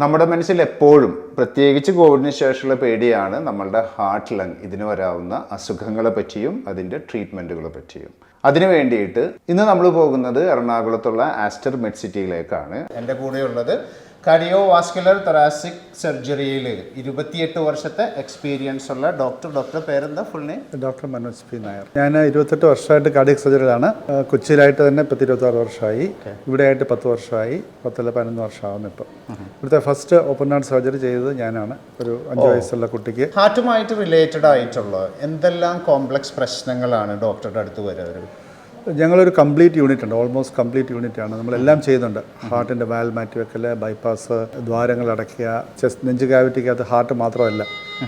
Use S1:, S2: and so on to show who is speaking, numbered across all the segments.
S1: നമ്മുടെ മനസ്സിൽ എപ്പോഴും പ്രത്യേകിച്ച് കോവിഡിന് ശേഷമുള്ള പേടിയാണ് നമ്മളുടെ ഹാർട്ട് ലങ്. ഇതിന് വരാവുന്ന അസുഖങ്ങളെ പറ്റിയും അതിന്റെ ട്രീറ്റ്മെന്റുകളെ പറ്റിയും. അതിനു വേണ്ടിയിട്ട് ഇന്ന് നമ്മൾ പോകുന്നത് എറണാകുളത്തുള്ള ആസ്റ്റർ മെഡ് സിറ്റിയിലേക്കാണ്. എന്റെ കൂടെയുള്ളത് കാർഡിയോ വാസ്കുലർ തൊറാസിക് സർജറിയിൽ ഇരുപത്തിയെട്ട് വർഷത്തെ എക്സ്പീരിയൻസ് ഉള്ള ഡോക്ടർ ഡോക്ടർ പേരെന്താ? Full name
S2: doctor Manoj P Nair. ഞാൻ ഇരുപത്തെട്ട് വർഷമായിട്ട് കാർഡിയക് സർജറിയിലാണ് കൊച്ചിയിലായിട്ട് തന്നെ പത്ത് ഇരുപത്താറ് വർഷമായി ഇവിടെയായിട്ട് പത്ത് വർഷമായി. പത്തല്ല പതിനൊന്ന് വർഷമാവുന്നു ഇപ്പം. ഇവിടുത്തെ ഫസ്റ്റ് ഓപ്പൺ ഹാർട്ട് സർജറി ചെയ്തത് ഞാനാണ്. ഒരു അഞ്ച് വയസ്സുള്ള കുട്ടിക്ക്.
S1: ഹാർട്ടുമായിട്ട് റിലേറ്റഡ് ആയിട്ടുള്ള എന്തെല്ലാം കോംപ്ലക്സ് പ്രശ്നങ്ങളാണ് ഡോക്ടറുടെ അടുത്ത് വരുന്നത്
S2: ഞങ്ങളൊരു കംപ്ലീറ്റ് യൂണിറ്റ് ഉണ്ട്. ഓൾമോസ്റ്റ് കംപ്ലീറ്റ് യൂണിറ്റ് ആണ്. നമ്മളെല്ലാം ചെയ്യുന്നുണ്ട് ഹാർട്ടിന്റെ വാൽ മാറ്റിവെക്കൽ ബൈപ്പാസ് ദ്വാരങ്ങൾ അടയ്ക്കുക ചെസ്റ്റ് നെഞ്ച് ക്യാവിറ്റിക്കകത്ത് ഹാർട്ട് മാത്രമല്ല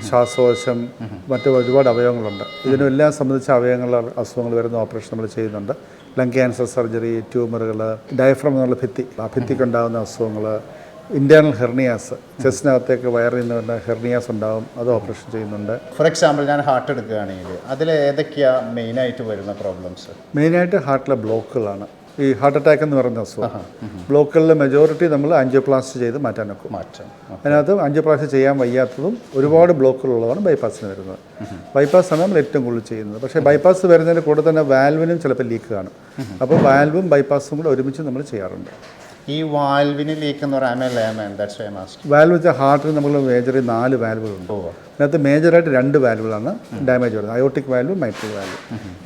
S2: ശ്വാസകോശം മറ്റു ഒരുപാട് അവയവങ്ങളുണ്ട്. ഇതിനെല്ലാം സംബന്ധിച്ച അവയവങ്ങൾ അസുഖങ്ങൾ വരുന്ന ഓപ്പറേഷൻ നമ്മൾ ചെയ്യുന്നുണ്ട്. ലങ് ക്യാൻസർ സർജറി ട്യൂമറുകൾ ഡയഫ്രം എന്നുള്ള ഭിത്തി. ആ ഭിത്തിക്കുണ്ടാകുന്ന അസുഖങ്ങൾ ഇന്റേർണൽ ഹെർണിയാസ് ചെസ്റ്റിനകത്തേക്ക് വയറിൽ നിന്ന് വരുന്ന ഹെർണിയാസ് ഉണ്ടാവും അത് ഓപ്പറേഷൻ ചെയ്യുന്നുണ്ട്.
S1: ഫോർ എക്സാമ്പിൾ ഞാൻ ഹാർട്ട് എടുക്കുകയാണെങ്കിൽ അതിൽ ഏതൊക്കെയാ മെയിനായിട്ട് വരുന്ന പ്രോബ്ലംസ്
S2: മെയിനായിട്ട് ഹാർട്ടിലെ ബ്ലോക്കുകളാണ് ഈ ഹാർട്ട് അറ്റാക്ക് എന്ന് പറയുന്ന അസുഖം. ബ്ലോക്കുകളിലെ മെജോറിറ്റി നമ്മൾ ആൻജിയോപ്ലാസ്റ്റ് ചെയ്ത് മാറ്റാൻ വെക്കും.
S1: മാറ്റാം
S2: അതിനകത്ത് ആൻജിയോപ്ലാസ്റ്റ് ചെയ്യാൻ വയ്യാത്തതും ഒരുപാട് ബ്ലോക്കുകളുള്ളതാണ് ബൈപ്പാസിന് വരുന്നത്. ബൈപ്പാസ് ആണ് നമ്മൾ ഏറ്റവും കൂടുതൽ ചെയ്യുന്നത്. പക്ഷേ ബൈപ്പാസ് വരുന്നതിന് കൂടെ തന്നെ വാൽവിനും ചിലപ്പോൾ ലീക്ക് കാണും. അപ്പോൾ വാൽവും ബൈപ്പാസും കൂടെ ഒരുമിച്ച് നമ്മൾ ചെയ്യാറുണ്ട്.
S1: ഈ വാൽവിന് ലീക്ക് എന്ന് പറയാൻ
S2: വാൽവ് വെച്ചാൽ ഹാർട്ടിൽ നമ്മൾ മേജർ നാല് വാൽവുകൾ ഉണ്ട് അതിനകത്ത് മേജറായിട്ട് രണ്ട് വാൽവുകളാണ് ഡാമേജ് വരുന്നത്. അയോട്ടിക് വാൽവ് മൈട്രിക് വാൽവ്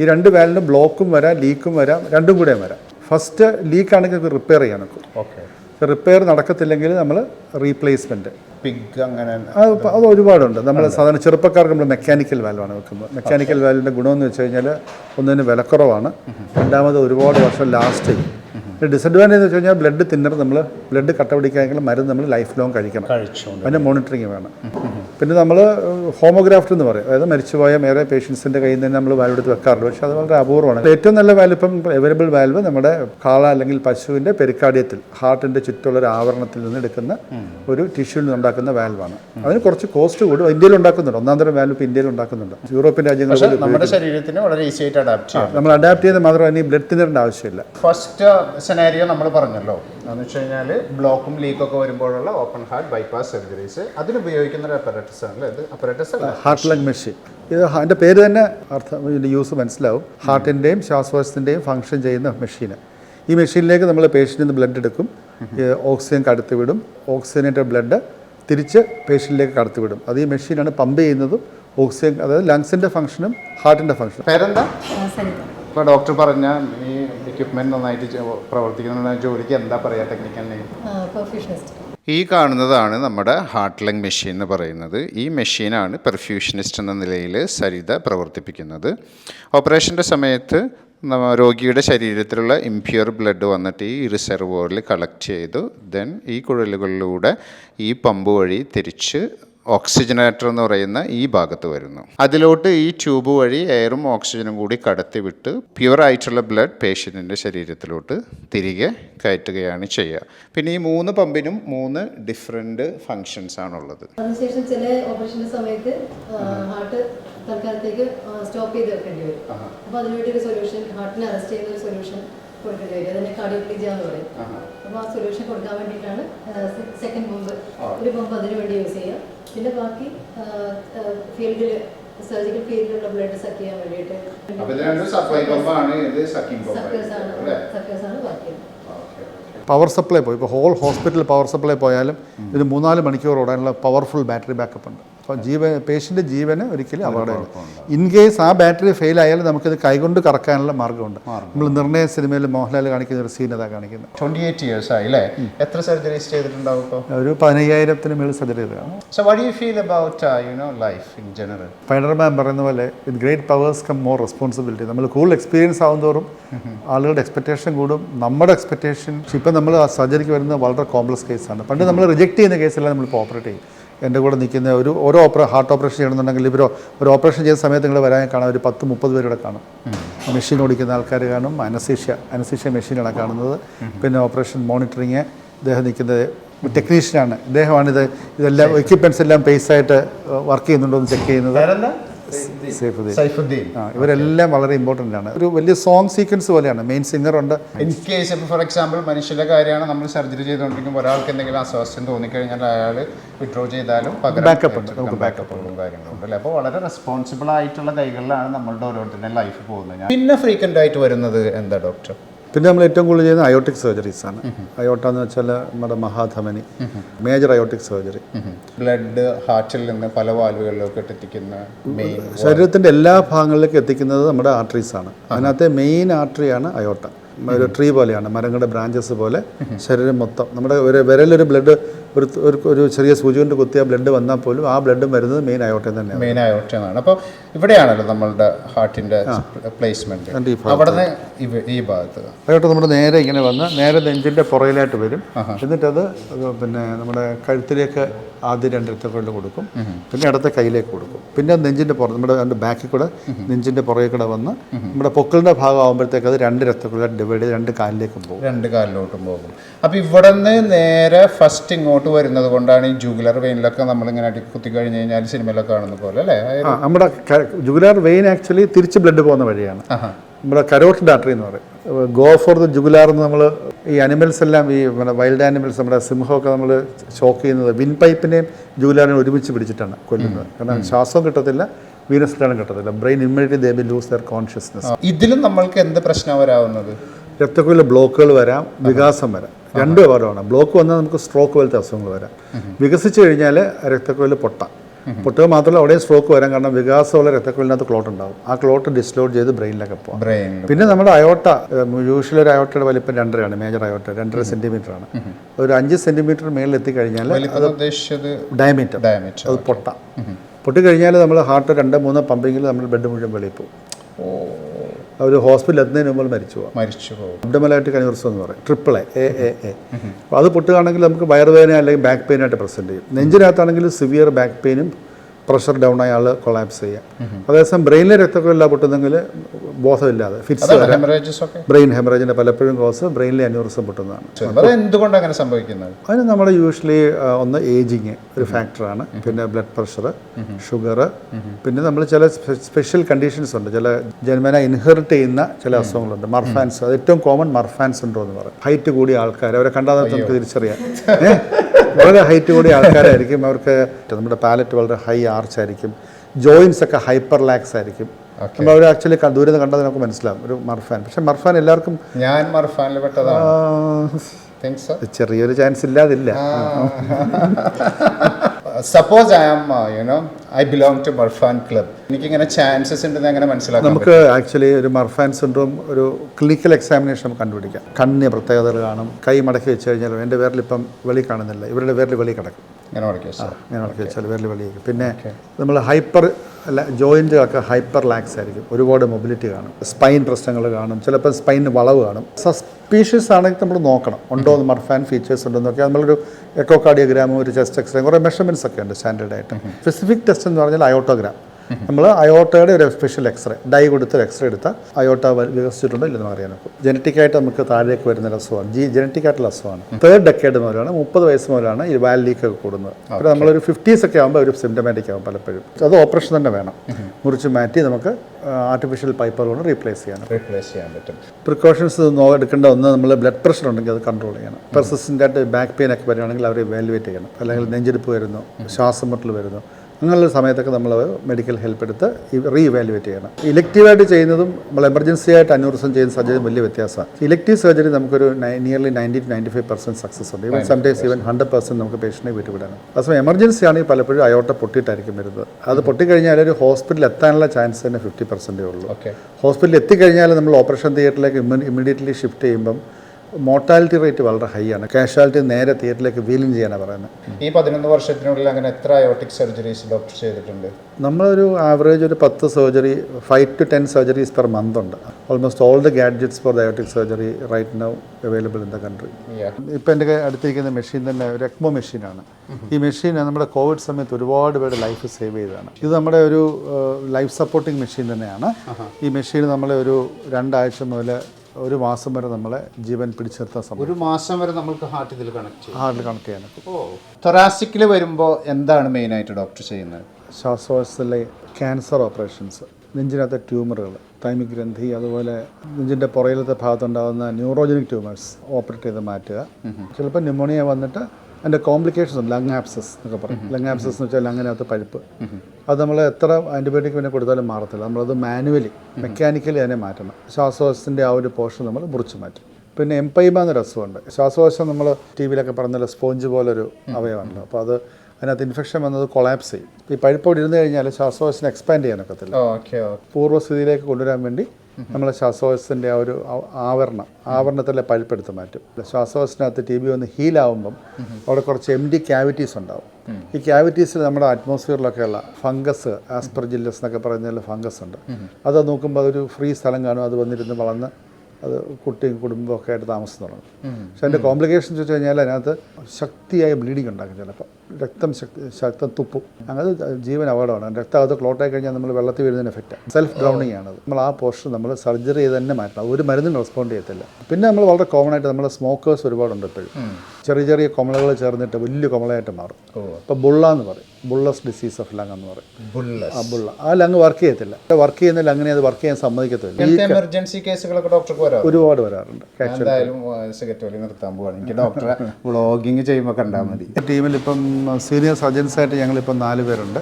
S2: ഈ രണ്ട് വാൽവിന് ബ്ലോക്കും വരാം ലീക്കും വരാം രണ്ടും കൂടെയും വരാം. ഫസ്റ്റ് ലീക്ക് ആണെങ്കിൽ റിപ്പയർ ചെയ്യാൻ നോക്കും.
S1: ഓക്കെ
S2: റിപ്പയർ നടക്കത്തില്ലെങ്കിൽ നമ്മൾ റീപ്ലേസ്മെന്റ്
S1: പിഗ് അങ്ങനെ
S2: അത് ഒരുപാടുണ്ട്. നമ്മൾ സാധാരണ ചെറുപ്പക്കാർക്ക് നമ്മൾ മെക്കാനിക്കൽ വാൽവാണ് വെക്കുന്നത്. മെക്കാനിക്കൽ വാൽവിന്റെ ഗുണമെന്ന് വെച്ച് കഴിഞ്ഞാൽ ഒന്നിന് വിലക്കുറവാണ്. രണ്ടാമത് ഒരുപാട് വർഷം ലാസ്റ്റ് ചെയ്യും. ഡിസഡ്വാന്റേജ് എന്ന് വെച്ച് കഴിഞ്ഞാൽ ബ്ലഡ് തിന്നർ നമ്മൾ ബ്ലഡ് കട്ട പിടിക്കാമെങ്കിൽ മരുന്ന് നമ്മൾ ലൈഫ് ലോങ് കഴിക്കണം അതിന്റെ മോണിറ്ററിങ് വേണം. പിന്നെ നമ്മൾ ഹോമോഗ്രാഫ്റ്റ് എന്ന് പറയും. അതായത് മരിച്ചുപോയ വേറെ പേഷ്യൻസിന്റെ കയ്യിൽ നിന്ന് നമ്മൾ വാൽവ് എടുത്ത് വെക്കാറുണ്ട്. പക്ഷേ അത് വളരെ അപൂർവമാണ്. ഏറ്റവും നല്ല വാൽവ് ഇപ്പം അവൈലബിൾ വാൽവ് നമ്മുടെ കാള അല്ലെങ്കിൽ പശുവിന്റെ പെരിക്കാർഡിയത്തിൽ ഹാർട്ടിന്റെ ചുറ്റുള്ള ഒരു ആവരണത്തിൽ നിന്ന് എടുക്കുന്ന ഒരു ടിഷ്യൂവിൽ നിന്ന് ഉണ്ടാക്കുന്ന വാൽവാണ് അതിന് കുറച്ച് കോസ്റ്റ് കൂടും. ഇന്ത്യയിൽ ഉണ്ടാക്കുന്നുണ്ട്. ഒന്നാം തരം വാൽവ് ഇപ്പോൾ ഇന്ത്യയിൽ ഉണ്ടാക്കുന്നുണ്ട്. യൂറോപ്യൻ രാജ്യങ്ങളിൽ
S1: നമ്മുടെ ശരീരത്തിന് വളരെ ഈസി ആയിട്ട് അഡാപ്റ്റ് ചെയ്യാം.
S2: നമ്മൾ അഡാപ്റ്റ് ചെയ്ത് മാത്രമേ ഈ ബ്ലഡ് തിന്നേണ്ട ആവശ്യമില്ല.
S1: ഫസ്റ്റ് സെനാരിയോ നമ്മൾ പറഞ്ഞല്ലോ. എന്ന് വെച്ച് കഴിഞ്ഞാൽ ബ്ലോക്കും ലീക്കൊക്കെ വരുമ്പോഴുള്ള ഓപ്പൺ ഹാർട്ട് ബൈപ്പാസ് സർജറീസ് അതിന് ഉപയോഗിക്കുന്ന ഒരു അപ്പറേറ്റസ് ആണല്ലേ ഇത് അപ്പറേറ്റസ് അല്ല
S2: ഹാർട്ട് ലങ് മെഷീൻ ഇത് അതിന്റെ പേര് തന്നെ അർത്ഥം ഇതിന്റെ യൂസ് മനസ്സിലാവും. ഹാർട്ടിന്റെയും ശ്വാസകോശത്തിന്റെയും ഫങ്ഷൻ ചെയ്യുന്ന മെഷീന് ഈ മെഷീനിലേക്ക് നമ്മൾ പേഷ്യന്റിൽ നിന്ന് ബ്ലഡ് എടുക്കും. ഓക്സിജൻ കടത്തി വിടും. ഓക്സിജനേറ്റഡ് ബ്ലഡ് തിരിച്ച് പേഷ്യന്റിലേക്ക് കടത്തി വിടും. അത് ഈ മെഷീനാണ് പമ്പ് ചെയ്യുന്നതും ഓക്സിജൻ അതായത് ലങ്സിന്റെ ഫംഗ്ഷനും ഹാർട്ടിന്റെ ഫംഗ്ഷനും
S1: പേരെന്താ? ഇപ്പോൾ ഡോക്ടർ പറഞ്ഞ ഈ എക്യുപ്മെന്റ് നന്നായിട്ട് പ്രവർത്തിക്കുന്ന ജോലിക്ക് എന്താ പറയുക ടെക്നിക്കൽ നെയിം ഈ കാണുന്നതാണ് നമ്മുടെ ഹാർട്ട് ലങ് മെഷീൻ എന്ന് പറയുന്നത്. ഈ മെഷീനാണ് പെർഫ്യൂഷനിസ്റ്റ് എന്ന നിലയിൽ സരിത പ്രവർത്തിപ്പിക്കുന്നത്. ഓപ്പറേഷന്റെ സമയത്ത് രോഗിയുടെ ശരീരത്തിലുള്ള ഇംപ്യൂർ ബ്ലഡ് വന്നിട്ട് ഈ റിസർവോറിൽ കളക്ട് ചെയ്തു. ദെൻ ഈ കുഴലുകളിലൂടെ ഈ പമ്പ് വഴി തിരിച്ച് ഓക്സിജനേറ്റർ എന്ന് പറയുന്ന ഈ ഭാഗത്ത് വരുന്നു. അതിലോട്ട് ഈ ട്യൂബ് വഴി എയറും ഓക്സിജനും കൂടി കടത്തിവിട്ട് പ്യുവർ ആയിട്ടുള്ള ബ്ലഡ് പേഷ്യന്റിന്റെ ശരീരത്തിലോട്ട് തിരികെ കയറ്റുകയാണ് ചെയ്യുക. പിന്നെ ഈ മൂന്ന് പമ്പിനും മൂന്ന് ഡിഫറെന്റ് ഫങ്ഷൻസ് ആണുള്ളത്.
S3: അതിനുശേഷം ചില ഓപ്പറേഷന്റെ സമയത്ത് ഹാർട്ട് തൽക്കാലത്തേക്ക് സ്റ്റോപ്പ് ചെയ്ത് വെക്കേണ്ടി വരും. അപ്പോൾ അതിനുവേണ്ടി ഒരു സൊല്യൂഷൻ ഹാർട്ടിനെ അറസ്റ്റ് ചെയ്യുന്ന ഒരു സൊല്യൂഷൻ കൊടുക്കേണ്ടി വരും. അതിനെ കാർഡിയോപ്ലീജിയ എന്ന് പറയും. അപ്പോൾ ആ സൊല്യൂഷൻ കൊടുക്കാൻ വേണ്ടിയിട്ടാണ് സെക്കൻഡ് പമ്പ് ഒരു പമ്പ് അതിനു വേണ്ടി യൂസ് ചെയ്യുക പിന്നെ ബാക്കി ഫീൽഡിൽ സർജിക്കൽ ഫീൽഡിലുള്ള ബ്ലഡ് സക്ക് ചെയ്യാൻ വേണ്ടിയിട്ട്. ബാക്കി.
S2: പവർ സപ്ലൈ പോയി. ഇപ്പോൾ ഹോൾ ഹോസ്പിറ്റൽ പവർ സപ്ലൈ പോയാലും ഇത് മൂന്നാൽ മണിക്കൂർ ഓടാനുള്ള പവർഫുൾ ബാറ്ററി ബാക്കപ്പ് ഉണ്ട്. അപ്പോൾ ജീവൻ പേഷ്യന്റെ ജീവന് ഒരിക്കലും അപകടമില്ല. ഇൻ കേസ് ആ ബാറ്ററി ഫെയിൽ ആയാലും നമുക്കിത് കൈകൊണ്ട് കറക്കാനുള്ള മാർഗമുണ്ട്. നമ്മൾ നിർണയ സിനിമയിൽ മോഹൻലാൽ കാണിക്കുന്ന ഒരു സീൻ അതാ കാണിക്കുന്നത്.
S1: ട്വന്റി എയ്റ്റ് ഇയേഴ്സ് ആയി അല്ലേ? എത്ര സർജറീസ് ചെയ്തിട്ടുണ്ടാവും ഇപ്പോൾ
S2: ഒരു പതിനയ്യായിരത്തിന് മേളിൽ സർജറി ചെയ്തതാണ്.
S1: ജനറൽ
S2: സ്പൈഡർമാൻ പറയുന്ന പോലെ with great powers come more responsibility നമ്മൾ കൂടുതൽ എക്സ്പീരിയൻസ് ആവുന്നതോറും ആളുകളുടെ എക്സ്പെക്ടേഷൻ കൂടും. നമ്മുടെ എക്സ്പെക്ടേഷൻ ഇപ്പം നമ്മൾ ആ സർജറിക്ക് വരുന്നത് വളരെ കോംപ്ലക്സ് കേസാണ് പണ്ട് നമ്മൾ റിജക്റ്റ് ചെയ്യുന്ന കേസെല്ലാം നമ്മൾ ഓപ്പറേറ്റ് ചെയ്യും. എന്റെ കൂടെ നിൽക്കുന്ന ഒരു ഓരോ ഓപ്പറ ഹാർട്ട് ഓപ്പറേഷൻ ചെയ്യണമെന്നുണ്ടെങ്കിൽ ഇവരോ ഒരു ഓപ്പറേഷൻ ചെയ്യുന്ന സമയത്ത് നിങ്ങൾ വരാൻ കാണാം. ഒരു പത്ത് മുപ്പത് പേരുടെ കാണും. മെഷീൻ ഓടിക്കുന്ന ആൾക്കാർ കാണും. അനസീഷ്യ അനസീഷ്യ മെഷീനാണ് കാണുന്നത്. പിന്നെ ഓപ്പറേഷൻ മോണിറ്ററിങ് ഇദ്ദേഹം നിൽക്കുന്നത് ടെക്നീഷ്യനാണ്. ഇദ്ദേഹമാണ് ഇത് ഇതെല്ലാം എക്യുപ്മെന്റ്സ് എല്ലാം പേസ് ആയിട്ട് വർക്ക് ചെയ്യുന്നുണ്ടോ എന്ന് ചെക്ക് ചെയ്യുന്നത്. സൈഫുദ്ദീൻ ഇവരെല്ലാം വളരെ ഇമ്പോർട്ടന്റ് ആണ്. ഒരു വലിയ സോങ് സീക്വൻസ് പോലെയാണ്. മെയിൻ സിംഗർ ഉണ്ട്.
S1: ഇൻ കേസ് ഇപ്പോൾ ഫോർ എക്സാമ്പിൾ മനുഷ്യന്റെ കാര്യമാണ് നമ്മൾ സർജറി ചെയ്തുകൊണ്ടിരിക്കുമ്പോൾ ഒരാൾക്ക് എന്തെങ്കിലും അസ്വാസ്ഥ്യം തോന്നിക്കഴിഞ്ഞാൽ അയാൾ വിഡ്രോ ചെയ്താലും പകരം
S2: Backup ഉണ്ട്. നമുക്ക്
S1: ബാക്കപ്പുകളും കാര്യങ്ങളുണ്ട് അല്ലേ? അപ്പോൾ വളരെ റെസ്പോൺസിബിൾ ആയിട്ടുള്ള കൈകളിലാണ് നമ്മളുടെ ഓരോരുത്തരുടെ ലൈഫ് പോകുന്നത്. പിന്നെ ഫ്രീക്വന്റ് ആയിട്ട് വരുന്നത് എന്താ ഡോക്ടർ
S2: പിന്നെ നമ്മൾ ഏറ്റവും കൂടുതൽ ചെയ്യുന്ന അയോട്ടിക് സർജറീസ് ആണ്. അയോട്ട എന്ന് വെച്ചാൽ നമ്മുടെ മഹാധമനി. Major aortic surgery.
S1: ബ്ലഡ് ഹാർട്ടിൽ നിന്ന് പല വാൽവുകളിലേക്ക് എത്തിക്കുന്ന മെയിൻ
S2: ശരീരത്തിന്റെ എല്ലാ ഭാഗങ്ങളിലേക്ക് എത്തിക്കുന്നത് നമ്മുടെ ആർട്ടറീസ് ആണ്. അതിനകത്തെ മെയിൻ ആർട്ടറിയാണ് അയോട്ട. ഒരു ട്രീ പോലെയാണ് മരങ്ങളുടെ ബ്രാഞ്ചസ് പോലെ ശരീരം മൊത്തം. നമ്മുടെ ഒരു വിരലൊരു ബ്ലഡ് ഒരു ഒരു- ചെറിയ സൂചി കൊണ്ട് കുത്തിയ ബ്ലഡ് വന്നാൽ പോലും ആ ബ്ലഡ് വരുന്നത് മെയിൻ അയോട്ടയിൽ തന്നെയാണ്.
S1: മെയിൻ ആയോട്ടാണ് അപ്പോൾ ഇവിടെയാണല്ലോ നമ്മളുടെ ഹാർട്ടിന്റെ പ്ലേസ്മെന്റ് അവിടെ ഈ ഭാഗത്ത്.
S2: അയോട്ട നമ്മുടെ നേരെ ഇങ്ങനെ വന്ന് നേരെ നെഞ്ചിന്റെ പുറയിലായിട്ട് വരും. എന്നിട്ടത് പിന്നെ നമ്മുടെ കഴുത്തിലേക്ക് ആദ്യം രണ്ട് രക്തക്കൊഴൽ കൊടുക്കും. പിന്നെ അടുത്ത കയ്യിലേക്ക് കൊടുക്കും. പിന്നെ നെഞ്ചിന്റെ പുറത്ത് നമ്മുടെ രണ്ട് ബാക്കിൽ കൂടെ നെഞ്ചിന്റെ പുറകെ കൂടെ വന്ന് നമ്മുടെ പൊക്കളിന്റെ ഭാഗമാകുമ്പോഴത്തേക്ക് അത് രണ്ട് രക്തക്കുള്ള ഡിവൈഡ് ചെയ്ത് രണ്ട് കാലിലേക്കും പോകും.
S1: രണ്ട് കാലിലോട്ടും പോകും. അപ്പോൾ ഇവിടെ നിന്ന് നേരെ ഫസ്റ്റ് ഇങ്ങോട്ട് വരുന്നത് കൊണ്ടാണ് ഈ ജൂഗുലർ വെയിനിലൊക്കെ നമ്മളിങ്ങനെ കുത്തി കഴിഞ്ഞ് കഴിഞ്ഞാൽ സിനിമയിലൊക്കെ കാണുന്ന പോലെ അല്ലേ?
S2: നമ്മുടെ ജുഗുലാർ വെയിൻ ആക്ച്വലി തിരിച്ച് ബ്ലഡ് പോകുന്ന വഴിയാണ്. നമ്മുടെ കരോട്ട് ആർട്ടറി എന്ന് പറയും. ഗോ ഫോർ ദ ജുഗുലാർ എന്ന് നമ്മൾ ഈ അനിമൽസ് എല്ലാം ഈ വൈൽഡ് ആനിമൽസ് നമ്മുടെ സിംഹമൊക്കെ നമ്മൾ ഷോക്ക് ചെയ്യുന്നത് വിൻ പൈപ്പിനെയും ജുഗുലാറിനെയും ഒരുമിച്ച് പിടിച്ചിട്ടാണ് കൊല്ലുന്നത്. കാരണം ശ്വാസവും കിട്ടത്തില്ല വീനസ് കിട്ടാനും കിട്ടത്തില്ല. Brain immediately they be lose their consciousness
S1: ഇതിലും നമ്മൾക്ക് എന്ത് പ്രശ്നം വരാവുന്നത്?
S2: രക്തക്കുള്ള ബ്ലോക്കുകൾ വരാം വികാസം വരാം. രണ്ടും അപകടമാണ്. ബ്ലോക്ക് വന്നാൽ നമുക്ക് സ്ട്രോക്ക് പോലത്തെ അസുഖങ്ങൾ വരാം. വികസിച്ച് കഴിഞ്ഞാൽ രക്തക്കുഴൽ പൊട്ടാം. പൊട്ടുക മാത്രമല്ല അവിടെയും സ്ട്രോക്ക് വരാൻ കാരണം വികാസമുള്ള രക്തക്കുഴലിനകത്ത് ക്ലോട്ട് ഉണ്ടാവും. ആ ക്ലോട്ട് ഡിസ്ലോഡ് ചെയ്ത് ബ്രെയിനിലൊക്കെ പോകും പിന്നെ നമ്മുടെ അയോട്ട യൂഷ്വലി ഒരു അയോട്ടയുടെ വലിപ്പം രണ്ടരയാണ് മേജർ അയോട്ട. രണ്ടര സെന്റിമീറ്റർ ആണ് ഒരു അഞ്ച് സെന്റിമീറ്റർ മേളിൽ എത്തിക്കഴിഞ്ഞാൽ ഡയമീറ്റർ
S1: ഡയമീറ്റർ
S2: അത് പൊട്ടാം. പൊട്ടിക്കഴിഞ്ഞാൽ നമ്മൾ ഹാർട്ട് രണ്ട് മൂന്ന് പമ്പിങ്ങിൽ നമ്മൾ ബ്ലഡ് മുഴുവൻ വെളിയിൽ പോകും. ഒരു ഹോസ്പിറ്റലിൽ എത്തുന്നതിന് മുമ്പ് മരിച്ചു പോകാം
S1: മരിച്ചു പോകും.
S2: അബ്ഡമലായിട്ട് കനിവർസം എന്ന് പറയും. ട്രിപ്പിൾ എ എ എ അപ്പോൾ അത് പൊട്ടുകയാണെങ്കിൽ നമുക്ക് വയറുവേദന അല്ലെങ്കിൽ ബാക്ക് പെയിനായിട്ട് പ്രസന്റ് ചെയ്യും. നെഞ്ചിനകത്താണെങ്കിൽ സിവിയർ ബാക്ക് പെയിനും പ്രഷർ ഡൗൺ ആയ ആൾ കൊളാപ്സ് ചെയ്യാം അതേസമയം ബ്രെയിനിലെ രക്തക്കൊല്ല പൊട്ടുന്നെങ്കിൽ ബോധമില്ലാതെ ഫിറ്റ്സ് ബ്രെയിൻ ഹെമറേജിന്റെ പലപ്പോഴും കോസ് ബ്രെയിനിലെ അന്യൂറിസം പൊട്ടുന്നതാണ്.
S1: എന്തുകൊണ്ട് അങ്ങനെ സംഭവിക്കുന്നത്?
S2: അതിന് നമ്മൾ യൂഷ്വലി ഒന്ന് ഏജിങ് ഒരു ഫാക്ടറാണ് പിന്നെ ബ്ലഡ് പ്രഷർ ഷുഗർ പിന്നെ നമ്മൾ ചില സ്പെഷ്യൽ കണ്ടീഷൻസ് ഉണ്ട്. ചില ജന്മന ഇൻഹെറിറ്റ് ചെയ്യുന്ന ചില അസുഖങ്ങളുണ്ട്. മർഫാൻസ് അത് ഏറ്റവും കോമൺ മർഫാൻ ഉണ്ടോ എന്ന് പറയും. ഹൈറ്റ് കൂടിയ ആൾക്കാർ അവരെ കണ്ടാൽ നമുക്ക് തിരിച്ചറിയാം? വളരെ ഹൈറ്റ് കൂടിയ ആൾക്കാരായിരിക്കും. അവർക്ക് നമ്മുടെ പാലറ്റ് വളരെ ഹൈ ആർച്ച് ആയിരിക്കും. ജോയിൻസ് ഒക്കെ ഹൈപ്പർ ലാക്സ് ആയിരിക്കും നമ്മൾ അവർ ആക്ച്വലി ദൂരെ നിന്ന് കണ്ടത് നമുക്ക് മനസ്സിലാവും. ഒരു മർഫാൻ. പക്ഷെ മർഫാൻ എല്ലാവർക്കും
S1: ഞാൻ മർഫാനിൽ പെട്ടതാണ്.
S2: ചെറിയൊരു chance ഇല്ലാതില്ല.
S1: Suppose I am you know I belong to Marfan club എനിക്ക് എനിക്കിങ്ങനെ ചാൻസസ് ഉണ്ടെന്ന് എങ്ങനെ മനസ്സിലാക്കാം
S2: നമുക്ക് ആക്ച്വലി ഒരു മർഫാൻ സിൻഡ്രോം ഒരു ക്ലിനിക്കൽ എക്സാമിനേഷൻ നമുക്ക് കണ്ടുപിടിക്കാം. കണ്ണിന് പ്രത്യേകതകൾ കാണും കൈ മടക്കി വെച്ച് കഴിഞ്ഞാൽ എന്റെ പേരിൽ ഇപ്പം വെളി കാണുന്നില്ല. ഇവരുടെ പേരിൽ വെളി കിടക്കും.
S1: ഇങ്ങനെ മടക്കി വെച്ചാൽ
S2: ഞാൻ മടക്കി വെച്ചാൽ പേരിൽ വെളി പിന്നെ നമ്മൾ ഹൈപ്പർ അല്ല ജോയിന്റുകൾക്ക് ഹൈപ്പർ ലാക്സ് ആയിരിക്കും. ഒരുപാട് മൊബിലിറ്റി കാണും. സ്പൈൻ പ്രശ്നങ്ങൾ കാണും. ചിലപ്പോൾ സ്പൈനിന് വളവ് കാണും. സസ്പീഷ്യസ് ആണെങ്കിൽ നമ്മൾ നോക്കണം. ഉണ്ടോ എന്ന് മർഫാൻ ഫീച്ചേഴ്സ് ഉണ്ടോ എന്ന് നോക്കിയാൽ നമ്മളൊരു എക്കോ കാർഡിയോഗ്രാമും ഒരു ചെസ്റ്റ് എക്സ്റേ കുറേ മെഷർമെന്റ്സ് ഒക്കെ ഉണ്ട് സ്റ്റാൻഡേർഡായിട്ട് സ്പെസിഫിക് ടെസ്റ്റ് എന്ന് പറഞ്ഞാൽ അയോട്ടോഗ്രാം നമ്മൾ അയോട്ടയുടെ ഒരു സ്പെഷ്യൽ എക്സ്റേ ഡൈ കൊടുത്ത് എക്സ്റേ എടുത്താൽ അയോട്ട വികസിച്ചിട്ടുണ്ടോ ഇല്ലെന്ന് അറിയാൻ നോക്കും ജനറ്റിക്കായിട്ട് നമുക്ക് താഴേക്ക് വരുന്ന ഒരു അസുഖമാണ് ജി ജനറ്റിക് ആയിട്ടുള്ള അസുഖമാണ് തേർഡ് ഡെക്കേഡ് മുതലാണ് മുപ്പത് വയസ്സ് മുതലാണ് ഈ വാൽ ലീക്ക് ഒക്കെ കൂടുന്നത്. അപ്പോൾ നമ്മളൊരു ഫിഫ്റ്റീസ് ഒക്കെ ആകുമ്പോൾ ഒരു സിംറ്റമാറ്റിക് ആകും പലപ്പോഴും. അത് ഓപ്പറേഷൻ തന്നെ വേണം. മുറിച്ച് മാറ്റി നമുക്ക് ആർട്ടിഫിഷ്യൽ പൈപ്പർ കൊണ്ട് റീപ്ലേസ് ചെയ്യണം
S1: റീപ്ലേസ് ചെയ്യാൻ പറ്റും.
S2: പ്രിക്കോഷൻസ് എടുക്കേണ്ട ഒന്ന് നമ്മൾ ബ്ലഡ് പ്രഷർ ഉണ്ടെങ്കിൽ അത് കൺട്രോൾ ചെയ്യണം. പെർസിസ്റ്റന്റ് ആയിട്ട് ബാക്ക് പെയിൻ ഒക്കെ വരികയാണെങ്കിൽ അവരെ വാലുവേറ്റ് ചെയ്യണം. അല്ലെങ്കിൽ നെഞ്ചെടുപ്പ് വരുന്നു ശ്വാസം മുട്ടൽ വരുന്നു. അങ്ങനെയുള്ള സമയത്തൊക്കെ നമ്മൾ മെഡിക്കൽ ഹെൽപ്പ് എടുത്ത് റീ ഇവാലുവേറ്റ് ചെയ്യണം. ഇലക്റ്റീവായിട്ട് ചെയ്യുന്നതും നമ്മൾ എമർജൻസി ആയിട്ട് അന്യൂറിസം ചെയ്യുന്ന സർജറി വലിയ വ്യത്യാസമാണ്. ഇലക്റ്റീവ് സർജറി നമുക്കൊരു nearly ninety two ninety five percent success ഉണ്ട്. Even sometimes even hundred percent നമുക്ക് പേഷ്യനെ വിട്ടുവിടാനും അതേസമയം എമർജൻസി ആണെങ്കിൽ പലപ്പോഴും അയോട്ട പൊട്ടിയിട്ടായിരിക്കും വരുന്നത്. അത് പൊട്ടിക്കഴിഞ്ഞാൽ ഒരു ഹോസ്പിറ്റലിൽ എത്താനുള്ള ചാൻസ് തന്നെ ഫിഫ്റ്റി പെർസെന്റേ ഉള്ളൂ.
S1: ഓക്കെ
S2: ഹോസ്പിറ്റലിൽ എത്തിക്കഴിഞ്ഞാൽ നമ്മൾ ഓപ്പറേഷൻ തിയേറ്ററിലേക്ക് ഇമ്മീഡിയറ്റ്ലി ഷിഫ്റ്റ് ചെയ്യുമ്പം മോർട്ടാലിറ്റി റേറ്റ് വളരെ ഹൈ ആണ്. കാഷ്വാലിറ്റി നേരെ തിയേറ്ററിലേക്ക് വീലിംഗ് ചെയ്യാനാണ് പറയുന്നത്
S1: ഈ പതിനൊന്ന് വർഷത്തിനുള്ളിൽ അങ്ങനെ എത്ര അയോട്ടിക് സർജറീസ് ഡോക്ടർ ചെയ്തിട്ടുണ്ട്?
S2: നമ്മളൊരു ആവറേജ് ഒരു പത്ത് surgery five to ten surgeries per month ഉണ്ട്. Almost all the gadgets for the aortic surgery right now available in the country. ഇപ്പം എന്റെ അടുത്തിരിക്കുന്ന മെഷീൻ തന്നെ ഒരു എക്മോ മെഷീനാണ് ഈ മെഷീൻ നമ്മുടെ കോവിഡ് സമയത്ത് ഒരുപാട് പേരുടെ ലൈഫ് സേവ് ചെയ്തതാണ്. ഇത് നമ്മുടെ ഒരു ലൈഫ് സപ്പോർട്ടിംഗ് മെഷീൻ തന്നെയാണ്. ഈ മെഷീൻ നമ്മളെ ഒരു രണ്ടാഴ്ച മുതൽ ഒരു മാസം വരെ നമ്മളെ ജീവൻ പിടിച്ചെടുത്ത സമയം.
S1: ഒരു മാസം വരെ നമ്മൾക്ക് ഹാർട്ട് ഇതിൽ കണക്ട് ചെയ്യും.
S2: ഹാർട്ടിൽ കണക്ട് ചെയ്യാൻ.
S1: ഓ. തൊറാസിക്കിൽ വരുമ്പോൾ എന്താണ് മെയിനായിട്ട് ഡോക്ടർ ചെയ്യുന്നത്?
S2: ശ്വാസകോശത്തിലെ ക്യാൻസർ ഓപ്പറേഷൻസ് നെഞ്ചിനകത്തെ ട്യൂമറുകൾ തൈമിക് ഗ്രന്ഥി അതുപോലെ നെഞ്ചിന്റെ പുറയിലത്തെ ഭാഗത്തുണ്ടാകുന്ന ന്യൂറോജനിക് ട്യൂമേഴ്സ് ഓപ്പറേറ്റ് ചെയ്ത് മാറ്റുക. ചിലപ്പോൾ ന്യൂമോണിയ വന്നിട്ട് അതിന്റെ കോംപ്ലിക്കേഷൻസ് ഉണ്ട് ലങ് ആപ്സസ് എന്നൊക്കെ പറയും. ലങ് ആപ്സസ് എന്ന് വെച്ചാൽ ലങ്ങിനകത്ത് പഴുപ്പ്. അത് നമ്മൾ എത്ര ആന്റിബയോട്ടിക് പിന്നെ കൊടുത്താലും മാറത്തില്ല. നമ്മളത് മാനുവലി മെക്കാനിക്കലി അതിനെ മാറ്റണം. ശ്വാസകോശത്തിന്റെ ആ ഒരു പോർഷൻ നമ്മൾ മുറിച്ച് മാറ്റും. പിന്നെ എംപൈമ എന്നൊരു അസുഖമുണ്ട്. ശ്വാസകോശം നമ്മൾ ടി വിയിലൊക്കെ പറഞ്ഞല്ലോ സ്പോഞ്ച് പോലൊരു അവയവമാണല്ലോ അപ്പോൾ അത് അതിനകത്ത് ഇൻഫെക്ഷൻ വന്നത് കൊളാപ്സ് ചെയ്യും. ഈ പഴുപ്പോട് ഇരുന്ന് കഴിഞ്ഞാൽ ശ്വാസകോശം എക്സ്പാൻഡ് ചെയ്യാനൊക്കത്തില്ല
S1: ഓക്കെ
S2: പൂർവസ്ഥിതിയിലേക്ക് കൊണ്ടുവരാൻ വേണ്ടി നമ്മൾ ശ്വാസകോശത്തിന്റെ ആ ഒരു ആവരണം ആവരണത്തിലെ പഴുപ്പെടുത്ത് മാറ്റും. ശ്വാസകോശത്തിനകത്ത് ടി ബി ഒന്ന് ഹീലാവുമ്പം അവിടെ കുറച്ച് എം ഡി ക്യാവിറ്റീസ് ഉണ്ടാവും ഈ ക്യാവിറ്റീസിൽ നമ്മുടെ അറ്റ്മോസ്ഫിയറിലൊക്കെയുള്ള ഫംഗസ് ആസ്പെർജില്ലസ് എന്നൊക്കെ പറയുന്നതിൽ ഫംഗസ് ഉണ്ട്. അത് നോക്കുമ്പോൾ അതൊരു ഫ്രീ സ്ഥലം കാണും. അത് വന്നിരുന്ന് വളർന്ന് അത് കുട്ടിയും കുടുംബവും ഒക്കെ ആയിട്ട് താമസം തുടങ്ങും. പക്ഷെ അതിന്റെ കോംപ്ലിക്കേഷൻ വെച്ച് കഴിഞ്ഞാൽ അതിനകത്ത് ശക്തിയായ ബ്ലീഡിങ് ഉണ്ടാക്കും ചിലപ്പോൾ രക്തം ശക്തി ശക്തം തുപ്പും. അങ്ങനെ ജീവൻ അപകടമാണ്. രക്തം അത് ക്ലോട്ടായി കഴിഞ്ഞാൽ നമ്മൾ വെള്ളത്തിൽ വീഴുന്നതിന് എഫക്റ്റ് സെൽഫ് ഡ്രൗണിങ് ആണ് നമ്മൾ ആ പോർഷൻ നമ്മൾ സർജറി ചെയ്ത് തന്നെ മാറ്റണം. ഒരു മരുന്നിന് റെസ്പോണ്ട് ചെയ്യത്തില്ല. പിന്നെ നമ്മൾ വളരെ കോമൺ ആയിട്ട് നമ്മൾ സ്മോക്കേഴ്സ് ഒരുപാടുണ്ട് ഇപ്പോഴും. ചെറിയ ചെറിയ കുമളകൾ ചേർന്നിട്ട് വലിയ കുമളയായിട്ട് മാറും. ഇപ്പോൾ ബുള്ള എന്ന് പറയും. ബുള്ളസ് ഡിസീസ് ഓഫ് ലങ് എന്ന് പറയും. ആ ബുള്ള ആ ലങ് വർക്ക് ചെയ്യത്തില്ല. വർക്ക് ചെയ്യുന്ന ലങ്ങിനെ അത് വർക്ക് ചെയ്യാൻ സമ്മതിക്കത്തില്ല.
S1: എമർജൻസി കേസുകളൊക്കെ ഡോക്ടർക്ക് വരാം
S2: ഒരുപാട് വരാറുണ്ട്.
S1: എന്തായാലും സിഗരറ്റ് വലി നിർത്താൻ പോവാണ്. എനിക്ക് ഡോക്ടറെ വ്ളോഗിങ് ചെയ്യുമ്പോൾ കണ്ടാൽ മതി.
S2: ടീമിൽ ഇപ്പം സീനിയർ സർജൻസ് ആയിട്ട് ഞങ്ങളിപ്പം നാല് പേരുണ്ട്.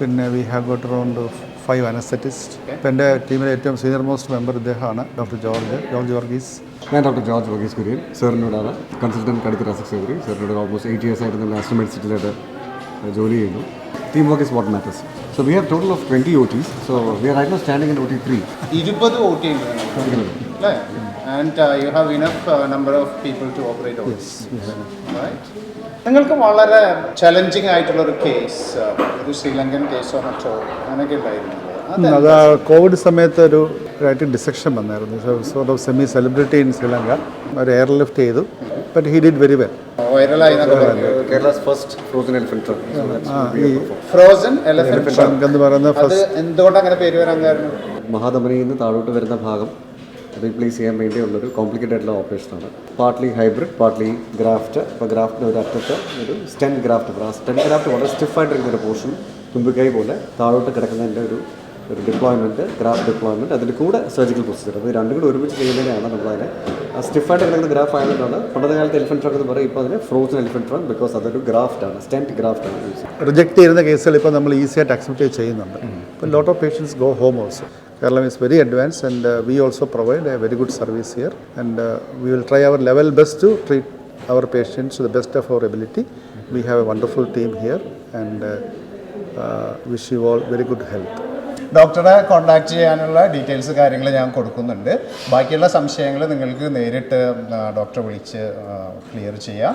S2: പിന്നെ we have got around five anaesthetist ഇപ്പം എന്റെ ടീമിലെ ഏറ്റവും സീനിയർ മോസ്റ്റ് മെമ്പർ ഇദ്ദേഹമാണ് ഡോക്ടർ ജോർജ് ജോർജ് വർഗീസ്.
S4: ഞാൻ ഡോക്ടർ ജോർജ് വർഗീസ് കുര്യൻ സാറിനോടാണ് കൺസൾട്ടന്റ് കടുത്ത റാസിക് സർജറി സാറിനോട് ഓൾമോസ്റ്റ് എയ്റ്റ് ഇയേഴ്സ് ആയിട്ട് നാഷണൽ മെഡിസിറ്റിലായിട്ട് ജോലി ചെയ്യുന്നു. Team work is what matters so we have total of twenty O Ts so we are right now standing in O T three
S1: ഇരുപത് O T അല്ലേ? And you have enough number of people to operate നിങ്ങൾക്ക് വളരെ challenging ആയിട്ടുള്ള ഒരു case ഒരു ശ്രീലങ്കൻ കേസോ മറ്റോ അങ്ങനെയൊക്കെ ഉണ്ടായിരുന്നില്ലേ അത്
S2: ആ കോവിഡ് സമയത്ത് ഒരു ആയിട്ട് ഡിസക്ഷൻ വന്നായിരുന്നു. Sort of semi celebrity in Sri Lanka ഒരു എയർ ലിഫ്റ്റ് ചെയ്തു but he did very well എന്ന് പറയുന്ന
S4: മഹാധമനിയിൽ നിന്ന് താഴോട്ട് വരുന്ന ഭാഗം റീപ്ലേസ് ചെയ്യാൻ വേണ്ടിയുള്ളൊരു കോംപ്ലിക്കേറ്റഡ് ആയിട്ടുള്ള ഓപ്പറേഷനാണ് പാർട്ട്ലി ഹൈബ്രിഡ് പാർട്ട്ലി ഗ്രാഫ്റ്റ് അപ്പോൾ ഗ്രാഫ്റ്റിന്റെ ഒരു അറ്റത്ത് ഒരു സ്റ്റെൻ ഗ്രാഫ്റ്റ് ആ സ്റ്റെൻ ഗ്രാഫ്റ്റ് വളരെ സ്റ്റിഫായിട്ടിരിക്കുന്ന ഒരു പോർഷൻ തുമ്പിക്കൈ പോലെ താഴോട്ട് കിടക്കുന്നതിന്റെ ഒരു ഒരു ഡിപ്ലോയ്മെന്റ് ഗ്രാഫ് ഡിപ്ലോയ്മെന്റ് അതിന്റെ കൂടെ സർജിക്കൽ പ്രൊസീജിയർ അപ്പോൾ രണ്ടും കൂടെ ഒരുമിച്ച് ചെയ്യുന്നതിനാണ് നമ്മളതിനെ ആ സ്റ്റിഫായിട്ട് കിടക്കുന്ന ഗ്രാഫ് ആയതുകൊണ്ടാണ് പണ്ടത്തെ കാലത്ത് എലിഫന്റ് ട്രക്ക് എന്ന് പറയും ഇപ്പോൾ അതിന് ഫ്രോസൺ എലിഫന്റ് ട്രക്ക് ബിക്കോസ് അതൊരു ഗ്രാഫ്റ്റാണ് സ്റ്റെന്റ് ഗ്രാഫ്റ്റാണ് യൂസ്
S2: റിജക്ട് ചെയ്യുന്ന കേസുകൾ ഇപ്പോൾ നമ്മൾ ഈസിയായിട്ട് അക്സെപ്റ്റ് ചെയ്യുന്നുണ്ട്. ഇപ്പോൾ lot of patients go home also Kerala is very advance and we also provide a very good service here and we will try our level best to treat our patients the best of our ability we have a wonderful team here and wish you all very good health
S1: ഡോക്ടറെ contact ചെയ്യാനുള്ള details കാര്യങ്ങൾ ഞാൻ കൊടുക്കുന്നുണ്ട്. ബാക്കിയുള്ള സംശയങ്ങൾ നിങ്ങൾക്ക് നേരിട്ട് ഡോക്ടറെ വിളിച്ച് ക്ലിയർ ചെയ്യാം.